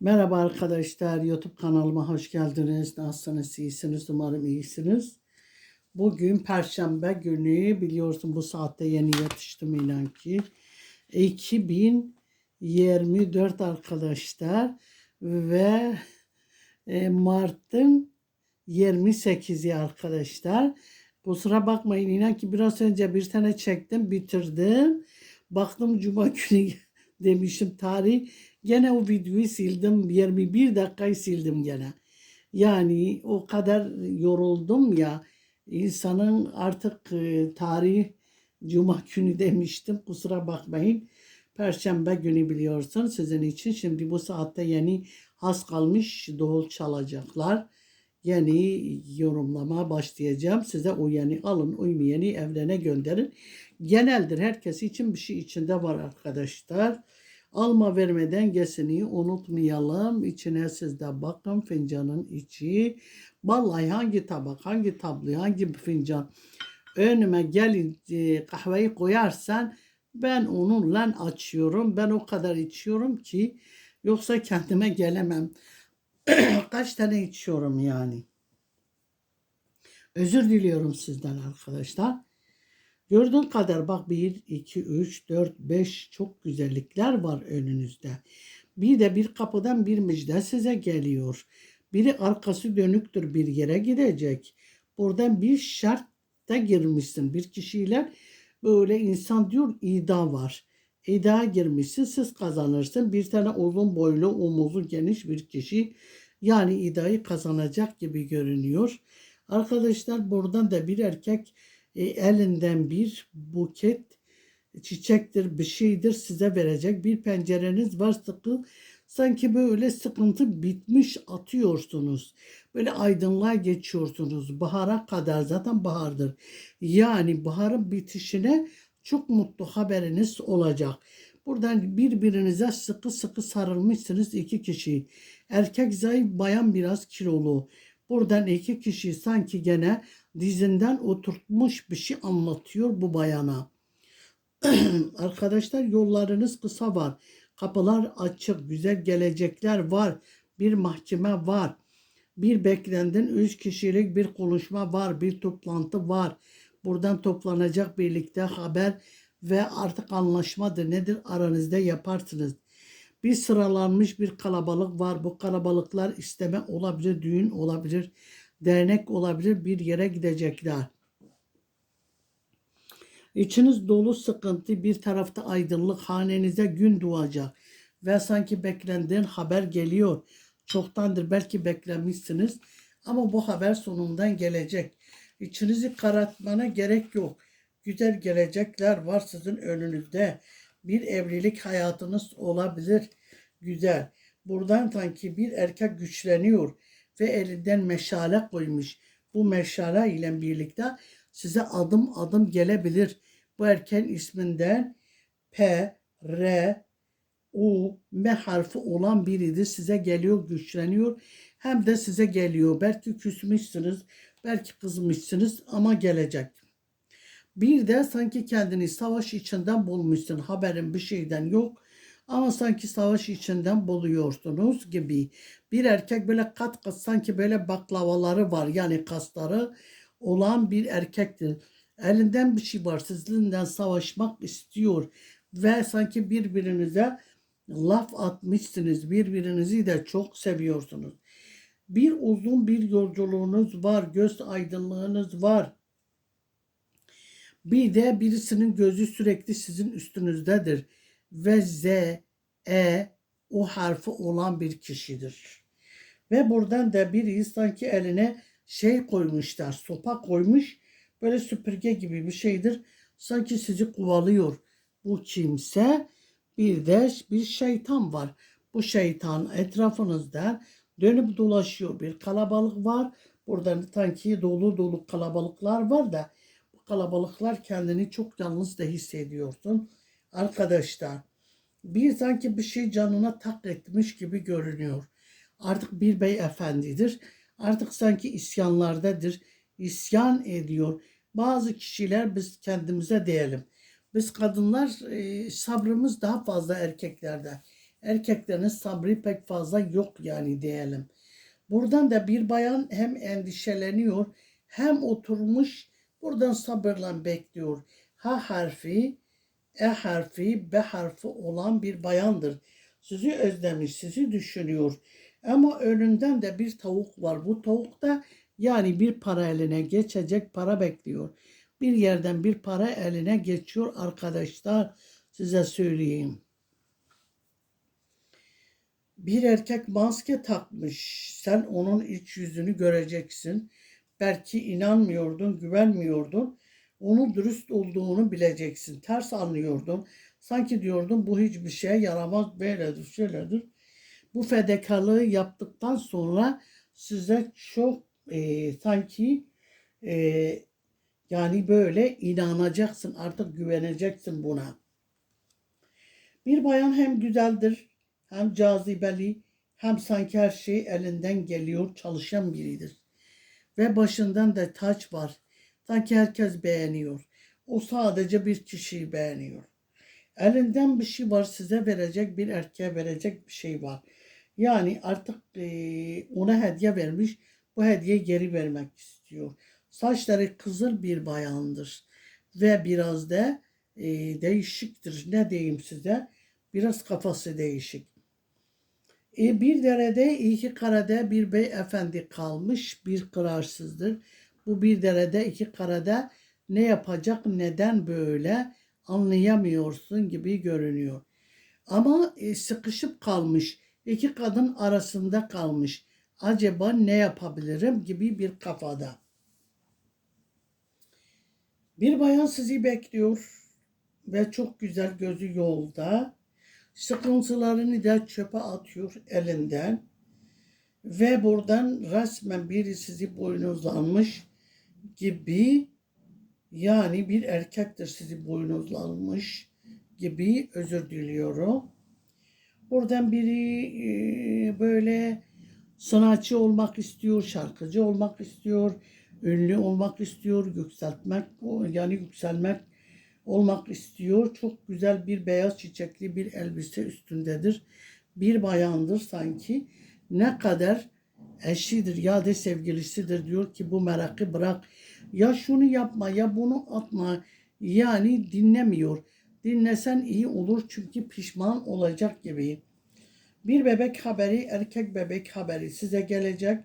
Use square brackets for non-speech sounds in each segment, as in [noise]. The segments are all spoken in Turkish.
Merhaba arkadaşlar, YouTube kanalıma hoş geldiniz. Nasılsınız, iyisiniz? Umarım iyisiniz. Bugün Perşembe günü, biliyorsun bu saatte yeni yetiştim inan ki. 2024 arkadaşlar ve e, Mart'ın 28'i arkadaşlar. Kusura bakmayın inan ki biraz önce bir tane çektim, bitirdim. Baktım Cuma [laughs] günü demişim tarih. Gene o videoyu sildim. 21 dakikayı sildim gene. Yani o kadar yoruldum ya. insanın artık e, tarih Cuma günü demiştim. Kusura bakmayın. Perşembe günü biliyorsun sizin için. Şimdi bu saatte yeni has kalmış doğul çalacaklar. Yeni yorumlama başlayacağım. Size o yeni alın, uymayanı evlerine gönderin. Geneldir. Herkes için bir şey içinde var arkadaşlar. Alma verme dengesini unutmayalım. İçine siz de bakın fincanın içi. Vallahi hangi tabak, hangi tablo, hangi fincan önüme gelin e, kahveyi koyarsan ben onunla açıyorum. Ben o kadar içiyorum ki yoksa kendime gelemem. [clears throat] Kaç tane içiyorum yani. Özür diliyorum sizden arkadaşlar. Gördüğün kadar bak 1, 2, 3, 4, 5 çok güzellikler var önünüzde. Bir de bir kapıdan bir müjde size geliyor. Biri arkası dönüktür bir yere gidecek. Buradan bir şartta girmişsin. Bir kişiyle böyle insan diyor ida var. İda girmişsin siz kazanırsın. Bir tane uzun boylu omuzu geniş bir kişi yani idayı kazanacak gibi görünüyor. Arkadaşlar buradan da bir erkek e, elinden bir buket çiçektir bir şeydir size verecek. Bir pencereniz var sıkı sanki böyle sıkıntı bitmiş atıyorsunuz. Böyle aydınlığa geçiyorsunuz. Bahara kadar zaten bahardır. Yani baharın bitişine çok mutlu haberiniz olacak. Buradan birbirinize sıkı sıkı sarılmışsınız iki kişi. Erkek zayıf, bayan biraz kilolu. Buradan iki kişi sanki gene dizinden oturtmuş bir şey anlatıyor bu bayana. [clears throat] Arkadaşlar yollarınız kısa var. Kapılar açık, güzel gelecekler var. Bir mahkeme var. Bir beklendin üç kişilik bir konuşma var, bir toplantı var. Buradan toplanacak birlikte haber ve artık anlaşmadır nedir aranızda yaparsınız. Bir sıralanmış bir kalabalık var. Bu kalabalıklar isteme olabilir, düğün olabilir, dernek olabilir, bir yere gidecekler. İçiniz dolu sıkıntı, bir tarafta aydınlık, hanenize gün doğacak ve sanki beklendiğin haber geliyor. Çoktandır belki beklemişsiniz ama bu haber sonundan gelecek. İçinizi karartmana gerek yok. Güzel gelecekler var sizin önünüzde. Bir evlilik hayatınız olabilir. Güzel. Buradan sanki bir erkek güçleniyor ve elinden meşale koymuş. Bu meşale ile birlikte size adım adım gelebilir. Bu erken isminden P, R, U, M harfi olan biridir. Size geliyor, güçleniyor. Hem de size geliyor. Belki küsmüşsünüz, belki kızmışsınız ama gelecek. Bir de sanki kendini savaş içinden bulmuşsun. Haberin bir şeyden yok. Ama sanki savaş içinden buluyorsunuz gibi. Bir erkek böyle kat kat sanki böyle baklavaları var. Yani kasları olan bir erkektir. Elinden bir şey var. Sizinle savaşmak istiyor. Ve sanki birbirinize laf atmışsınız. Birbirinizi de çok seviyorsunuz. Bir uzun bir yolculuğunuz var. Göz aydınlığınız var. Bir de birisinin gözü sürekli sizin üstünüzdedir. Ve Z, E, o harfi olan bir kişidir. Ve buradan da biri sanki eline şey koymuşlar, sopa koymuş. Böyle süpürge gibi bir şeydir. Sanki sizi kovalıyor. Bu kimse bir de bir şeytan var. Bu şeytan etrafınızda dönüp dolaşıyor. Bir kalabalık var. Burada sanki dolu dolu kalabalıklar var da kalabalıklar kendini çok yalnız da hissediyorsun. Arkadaşlar bir sanki bir şey canına tak etmiş gibi görünüyor. Artık bir beyefendidir. Artık sanki isyanlardadır. İsyan ediyor. Bazı kişiler biz kendimize diyelim. Biz kadınlar e, sabrımız daha fazla erkeklerde. Erkeklerin sabrı pek fazla yok yani diyelim. Buradan da bir bayan hem endişeleniyor hem oturmuş buradan sabırla bekliyor. H harfi, E harfi, B harfi olan bir bayandır. Sizi özlemiş, sizi düşünüyor. Ama önünden de bir tavuk var. Bu tavuk da yani bir para eline geçecek para bekliyor. Bir yerden bir para eline geçiyor arkadaşlar size söyleyeyim. Bir erkek maske takmış. Sen onun iç yüzünü göreceksin. Belki inanmıyordun, güvenmiyordun. Onun dürüst olduğunu bileceksin. Ters anlıyordun. Sanki diyordun bu hiçbir şeye yaramaz böyledir, şöyledir. Bu fedakarlığı yaptıktan sonra size çok e, sanki e, yani böyle inanacaksın artık güveneceksin buna. Bir bayan hem güzeldir hem cazibeli hem sanki her şey elinden geliyor çalışan biridir. Ve başından da taç var. Sanki herkes beğeniyor. O sadece bir kişiyi beğeniyor. Elinden bir şey var size verecek bir erkeğe verecek bir şey var. Yani artık e, ona hediye vermiş bu hediyeyi geri vermek istiyor. Saçları kızıl bir bayandır ve biraz da e, değişiktir. Ne diyeyim size? Biraz kafası değişik. E, bir derede iki karede bir beyefendi kalmış bir kararsızdır. Bu bir derede iki karede ne yapacak neden böyle anlayamıyorsun gibi görünüyor. Ama e, sıkışıp kalmış iki kadın arasında kalmış. Acaba ne yapabilirim gibi bir kafada. Bir bayan sizi bekliyor ve çok güzel gözü yolda. Sıkıntılarını da çöpe atıyor elinden. Ve buradan resmen biri sizi boynuzlanmış gibi yani bir erkektir sizi boynuzlanmış gibi özür diliyorum. Buradan biri e, böyle sanatçı olmak istiyor, şarkıcı olmak istiyor, ünlü olmak istiyor, yükseltmek yani yükselmek olmak istiyor. Çok güzel bir beyaz çiçekli bir elbise üstündedir. Bir bayandır sanki. Ne kadar eşidir ya da sevgilisidir diyor ki bu merakı bırak. Ya şunu yapma ya bunu atma. Yani dinlemiyor. Dinlesen iyi olur çünkü pişman olacak gibi. Bir bebek haberi, erkek bebek haberi size gelecek.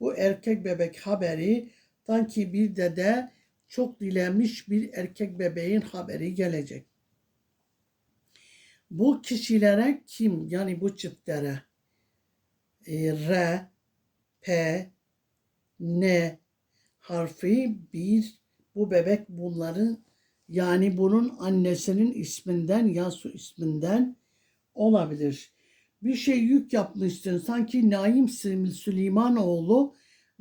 Bu erkek bebek haberi sanki bir dede çok dilenmiş bir erkek bebeğin haberi gelecek. Bu kişilere kim? Yani bu çiftlere e, R, P, N harfi bir bu bebek bunların yani bunun annesinin isminden ya su isminden olabilir. Bir şey yük yapmışsın sanki Naim Süleymanoğlu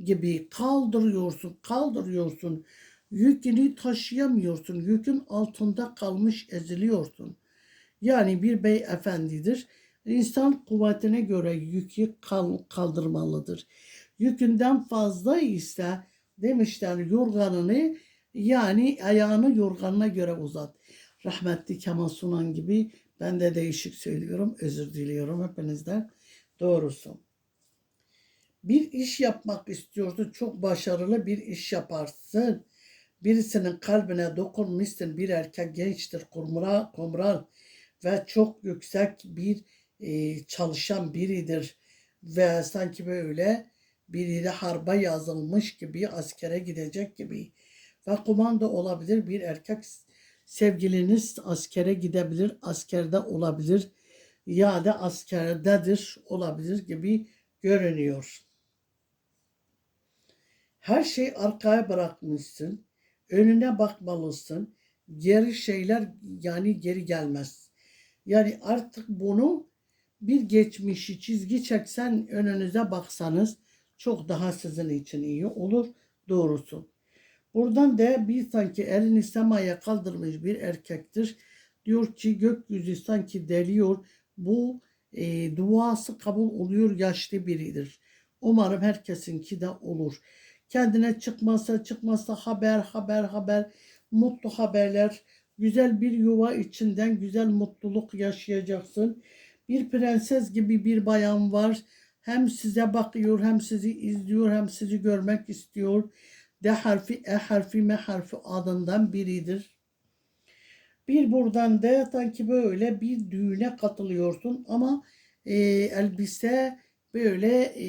gibi kaldırıyorsun kaldırıyorsun yükünü taşıyamıyorsun yükün altında kalmış eziliyorsun. Yani bir beyefendidir. İnsan kuvvetine göre yükü kaldırmalıdır. Yükünden fazla ise demişler yorganını yani ayağını yorganına göre uzat. Rahmetli Kemal Sunan gibi ben de değişik söylüyorum. Özür diliyorum hepinizden. Doğrusu. Bir iş yapmak istiyorsun. Çok başarılı bir iş yaparsın. Birisinin kalbine dokunmuşsun. Bir erkek gençtir, kumral, kumral ve çok yüksek bir e, çalışan biridir. Ve sanki böyle biriyle harba yazılmış gibi, askere gidecek gibi. Ve kumanda olabilir bir erkek sevgiliniz askere gidebilir, askerde olabilir ya da askerdedir olabilir gibi görünüyor. Her şey arkaya bırakmışsın. Önüne bakmalısın. Geri şeyler yani geri gelmez. Yani artık bunu bir geçmişi çizgi çeksen önünüze baksanız çok daha sizin için iyi olur doğrusu. Buradan da bir sanki elini semaya kaldırmış bir erkektir. Diyor ki gökyüzü sanki deliyor. Bu e, duası kabul oluyor yaşlı biridir. Umarım herkesinki de olur. Kendine çıkmasa çıkmasa haber haber haber mutlu haberler güzel bir yuva içinden güzel mutluluk yaşayacaksın. Bir prenses gibi bir bayan var. Hem size bakıyor, hem sizi izliyor, hem sizi görmek istiyor. D harfi, E harfi, M harfi adından biridir. Bir buradan da sanki böyle bir düğüne katılıyorsun ama e, elbise böyle e,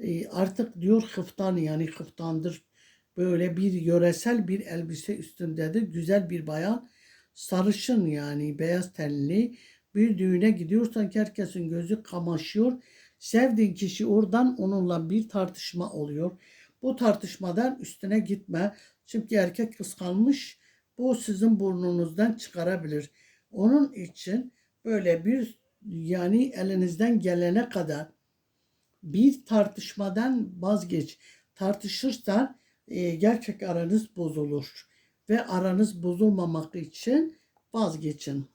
e, artık diyor hıftan yani hıftandır. Böyle bir yöresel bir elbise üstündedir. Güzel bir bayan. Sarışın yani beyaz tenli. Bir düğüne gidiyorsan herkesin gözü kamaşıyor. Sevdiğin kişi oradan onunla bir tartışma oluyor. Bu tartışmadan üstüne gitme. Çünkü erkek kıskanmış. Bu sizin burnunuzdan çıkarabilir. Onun için böyle bir yani elinizden gelene kadar bir tartışmadan vazgeç. Tartışırsan e, gerçek aranız bozulur. Ve aranız bozulmamak için vazgeçin.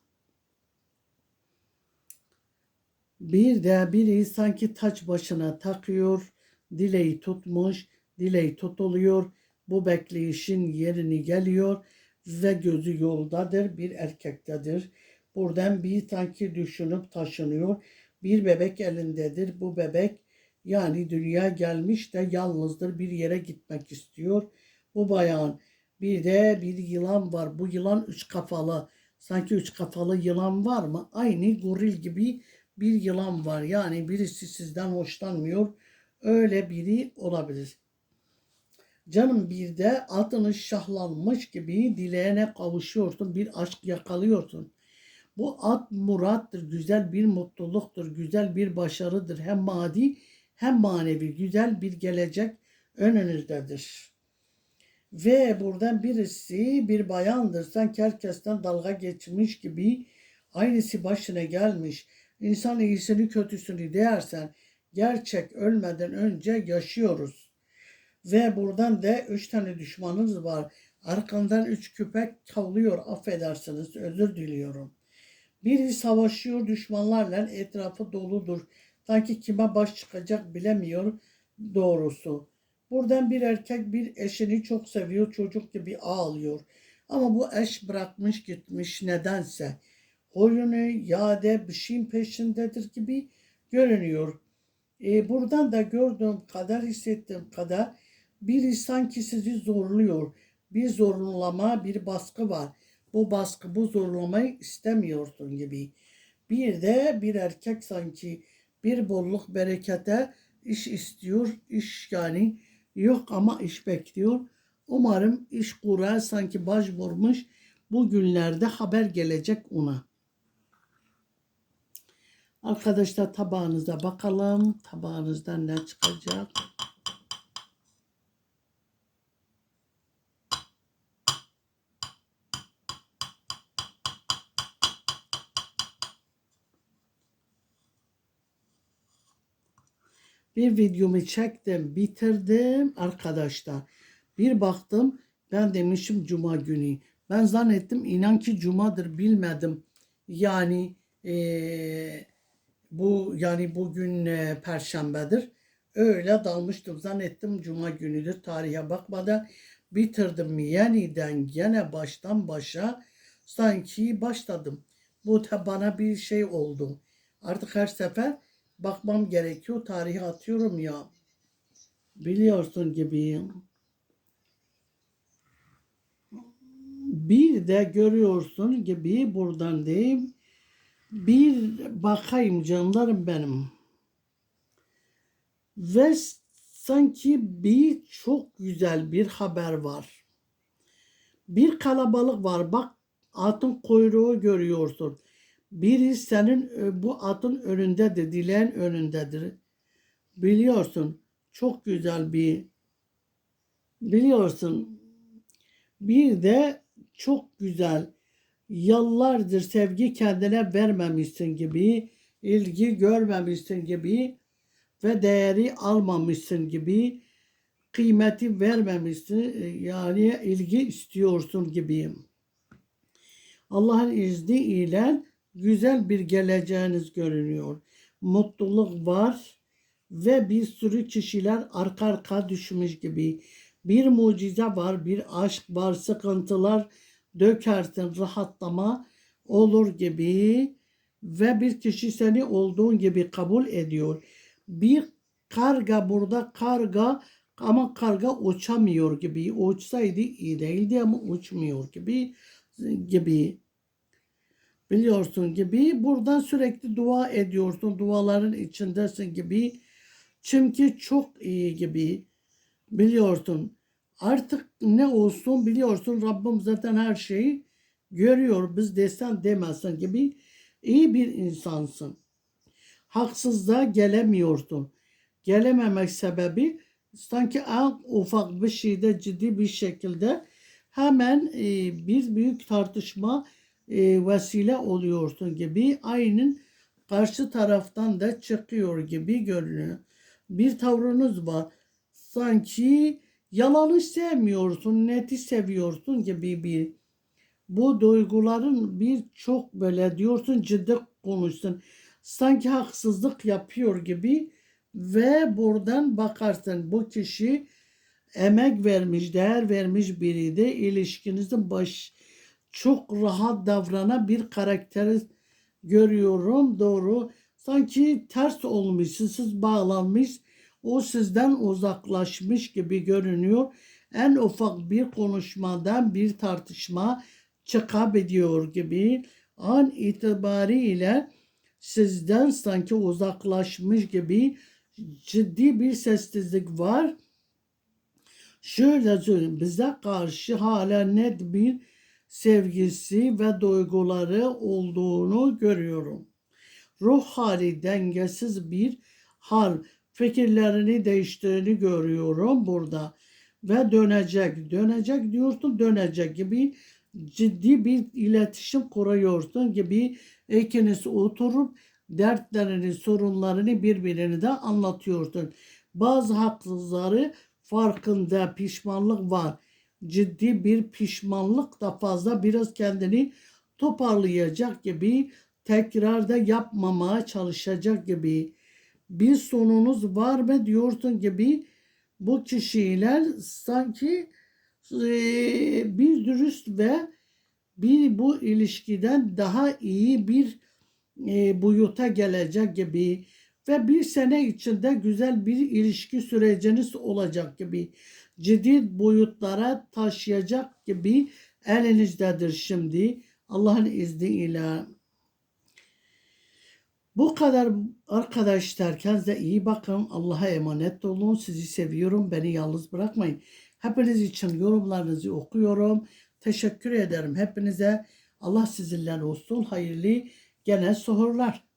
Bir de biri sanki taç başına takıyor, dileği tutmuş, dileği tutuluyor. Bu bekleyişin yerini geliyor ve gözü yoldadır, bir erkektedir. Buradan bir sanki düşünüp taşınıyor. Bir bebek elindedir. Bu bebek yani dünya gelmiş de yalnızdır bir yere gitmek istiyor. Bu bayan bir de bir yılan var. Bu yılan üç kafalı. Sanki üç kafalı yılan var mı? Aynı goril gibi bir yılan var. Yani birisi sizden hoşlanmıyor. Öyle biri olabilir. Canım bir de adını şahlanmış gibi dileğine kavuşuyorsun. Bir aşk yakalıyorsun. Bu ad murattır, güzel bir mutluluktur, güzel bir başarıdır. Hem maddi hem manevi güzel bir gelecek önünüzdedir. Ve buradan birisi bir bayandır. Sanki herkesten dalga geçmiş gibi aynısı başına gelmiş. İnsan iyisini kötüsünü dersen gerçek ölmeden önce yaşıyoruz. Ve buradan da üç tane düşmanınız var. Arkandan üç köpek kavlıyor. Affedersiniz özür diliyorum. Biri savaşıyor düşmanlarla etrafı doludur. Sanki kime baş çıkacak bilemiyor doğrusu. Buradan bir erkek bir eşini çok seviyor çocuk gibi ağlıyor. Ama bu eş bırakmış gitmiş nedense. Oyunu yade bir şeyin peşindedir gibi görünüyor. E, buradan da gördüğüm kadar hissettiğim kadar biri sanki sizi zorluyor. Bir zorlama, bir baskı var. Bu baskı, bu zorlamayı istemiyorsun gibi. Bir de bir erkek sanki bir bolluk berekete iş istiyor. iş yani yok ama iş bekliyor. Umarım iş kurar sanki baş vurmuş. Bu günlerde haber gelecek ona. Arkadaşlar tabağınıza bakalım. Tabağınızdan ne çıkacak? Bir videomu çektim, bitirdim arkadaşlar. Bir baktım ben demişim cuma günü. Ben zannettim inan ki cumadır bilmedim. Yani eee, bu yani bugün eee, perşembedir. Öyle dalmıştım zannettim cuma günüdür tarihe bakmadan bitirdim yeniden gene baştan başa sanki başladım. Bu da bana bir şey oldu. Artık her sefer bakmam gerekiyor. Tarihi atıyorum ya. Biliyorsun gibi. Bir de görüyorsun gibi buradan diyeyim. Bir bakayım canlarım benim. Ve sanki bir çok güzel bir haber var. Bir kalabalık var. Bak atın kuyruğu görüyorsun. Biri senin e, bu atın önündedir, dileğin önündedir. Biliyorsun çok güzel bir biliyorsun bir de çok güzel yıllardır sevgi kendine vermemişsin gibi ilgi görmemişsin gibi ve değeri almamışsın gibi kıymeti vermemişsin e, yani ilgi istiyorsun gibi. Allah'ın izniyle güzel bir geleceğiniz görünüyor. Mutluluk var ve bir sürü kişiler arka arka düşmüş gibi. Bir mucize var, bir aşk var, sıkıntılar dökersin, rahatlama olur gibi. ve bir kişi seni olduğun gibi kabul ediyor. Bir karga burada karga ama karga uçamıyor gibi. Uçsaydı iyi değildi ama uçmuyor gibi gibi. Biliyorsun gibi. Buradan sürekli dua ediyorsun. Duaların içindesin gibi. Çünkü çok iyi gibi. Biliyorsun. Artık ne olsun biliyorsun Rabbim zaten her şeyi görüyor. Biz desen demezsin gibi iyi bir insansın. Haksızlığa gelemiyorsun. Gelememek sebebi sanki en ufak bir şeyde ciddi bir şekilde hemen e, bir büyük tartışma e, vesile oluyorsun gibi aynen karşı taraftan da çıkıyor gibi görünüyor. Bir tavrınız var. Sanki yalanı sevmiyorsun, neti seviyorsun gibi bir bu duyguların bir çok böyle diyorsun ciddi konuşsun. Sanki haksızlık yapıyor gibi ve buradan bakarsın bu kişi emek vermiş, değer vermiş biriydi. İlişkinizin baş çok rahat davranan bir karakteri görüyorum. Doğru. Sanki ters olmuş, siz bağlanmış. O sizden uzaklaşmış gibi görünüyor. En ufak bir konuşmadan bir tartışma çıkabiliyor gibi an itibariyle sizden sanki uzaklaşmış gibi ciddi bir sessizlik var. Şöyle söyleyeyim bize karşı hala net bir sevgisi ve duyguları olduğunu görüyorum. Ruh hali dengesiz bir hal. Fikirlerini değiştirdiğini görüyorum burada. Ve dönecek, dönecek diyorsun dönecek gibi ciddi bir iletişim kuruyorsun gibi ikiniz oturup dertlerini, sorunlarını birbirine de anlatıyorsun. Bazı haksızları farkında pişmanlık var. Ciddi bir pişmanlık da fazla biraz kendini toparlayacak gibi tekrar da yapmamaya çalışacak gibi bir sonunuz var mı diyorsun gibi bu kişiler sanki eee, bir dürüst ve bir bu ilişkiden daha iyi bir e, boyuta gelecek gibi ve bir sene içinde güzel bir ilişki süreciniz olacak gibi ciddi boyutlara taşıyacak gibi elinizdedir şimdi Allah'ın izniyle. Bu kadar arkadaşlar kendinize iyi bakın. Allah'a emanet olun. Sizi seviyorum. Beni yalnız bırakmayın. Hepiniz için yorumlarınızı okuyorum. Teşekkür ederim hepinize. Allah sizinle olsun. Hayırlı gene suhurlar.